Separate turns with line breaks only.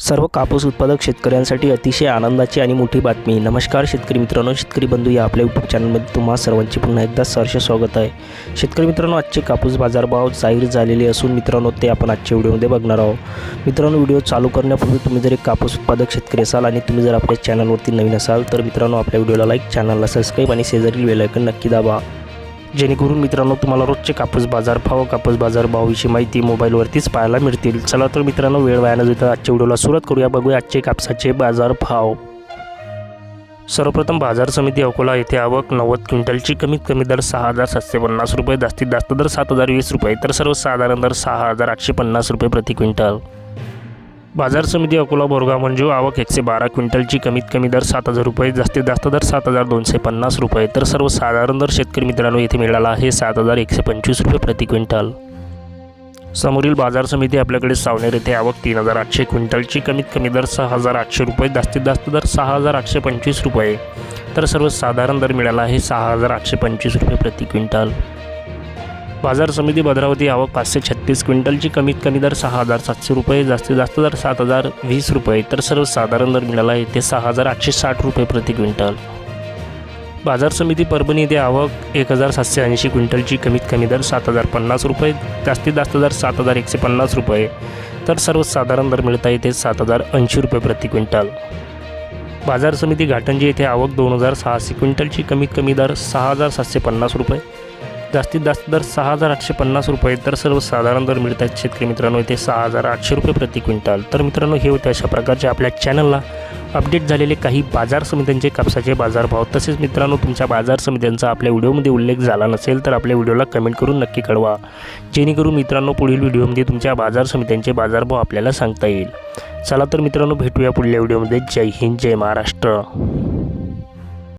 सर्व कापूस उत्पादक शेतकऱ्यांसाठी अतिशय आनंदाची आणि मोठी बातमी. नमस्कार शेतकरी मित्रांनो शेतकरी बंधू या आपल्या यूट्यूब चॅनलमध्ये तुम्हा सर्वांचे पुन्हा एकदा सहर्ष स्वागत आहे. शेतकरी मित्रांनो आजचे कापूस बाजारभाव जाहीर झालेले असून मित्रांनो ते आपण आजच्या व्हिडिओमध्ये बघणार आहोत. मित्रांनो व्हिडिओ चालू करण्यापूर्वी तुम्ही जर एक कापूस उत्पादक शेतकरी असाल आणि तुम्ही जर आपल्या चॅनलवरती नवीन असाल तर मित्रांनो आपल्या व्हिडिओला लाईक चॅनलला सबस्क्राईब आणि शेजारील वेलायकन नक्की दाबा. जेणेकरून मित्रांनो तुम्हाला रोजचे कापूस बाजार भाव कापूस बाजार भावाविषयी माहिती मोबाईलवरतीच पाहायला मिळतील. चला तर मित्रांनो वेळ वाया न जाता आजच्या व्हिडिओला सुरुवात करूया. बघूया आजचे कापसाचे बाजार भाव. सर्वप्रथम बाजार समिती अकोला येथे आवक नव्वद क्विंटलची कमीत कमी दर सहा हजार सातशे पन्नास रुपये जास्तीत जास्त दर सात हजार वीस रुपये तर सर्वसाधारण दर सहा हजार आठशे पन्नास रुपये प्रति क्विंटल. बाजार समिती अकोला बोरगाव म्हणजे आवक एकशे बारा क्विंटलची कमीत कमी दर सात हजार रुपये जास्तीत जास्त दर सात हजार दोनशे पन्नास रुपये. तर सर्वसाधारण दर शेतकरी मित्रांनो येथे मिळाला आहे सात हजार एकशे पंचवीस रुपये प्रति क्विंटल. समोरील बाजार समिती आपल्याकडे सावनेर येथे आवक तीन हजार आठशे क्विंटलची कमीत कमी दर सहा हजार आठशे रुपये जास्तीत जास्त दर सहा हजार आठशे पंचवीस रुपये. तर सर्वसाधारण दर मिळाला आहे सहा हजार आठशे पंचवीस रुपये प्रति क्विंटल. बाजार समिती भद्रावती आवक पाचशे छत्तीस क्विंटलची कमीत कमी दर सहा हजार सातशे रुपये जास्तीत जास्त दर सात हजार वीस रुपये तर सर्वसाधारण दर मिळाला आहे ते सहा हजार आठशे साठ रुपये प्रति क्विंटल. बाजार समिती परभणी येथे आवक एक हजार सातशे ऐंशी क्विंटलची कमीत कमी दर सात हजार पन्नास रुपये जास्तीत जास्त दर सात हजार एकशे पन्नास रुपये तर सर्वसाधारण दर मिळत आहे ते सात हजार ऐंशी रुपये प्रति क्विंटल. बाजार समिती घाटंजी येथे आवक दोन हजार सहाशे क्विंटलची कमीत कमी दर सहा हजार सातशे पन्नास रुपये जास्तीत जास्त दर सहा हजार आठशे पन्नास रुपये. तर सर्वसाधारण दर मिळत आहेत शेतकरी मित्रांनो इथे सहा हजार आठशे रुपये प्रति क्विंटल. तर मित्रांनो हे होते अशा प्रकारचे आपल्या चॅनलला अपडेट झालेले काही बाजार समित्यांचे कापसाचे बाजारभाव. तसेच मित्रांनो तुमच्या बाजार समित्यांचा आपल्या व्हिडिओमध्ये उल्लेख झाला नसेल तर आपल्या व्हिडिओला कमेंट करून नक्की कळवा. जेणेकरून मित्रांनो पुढील व्हिडिओमध्ये तुमच्या बाजार समित्यांचे बाजारभाव आपल्याला सांगता येईल. चला तर मित्रांनो भेटूया पुढल्या व्हिडिओमध्ये. जय हिंद जय महाराष्ट्र.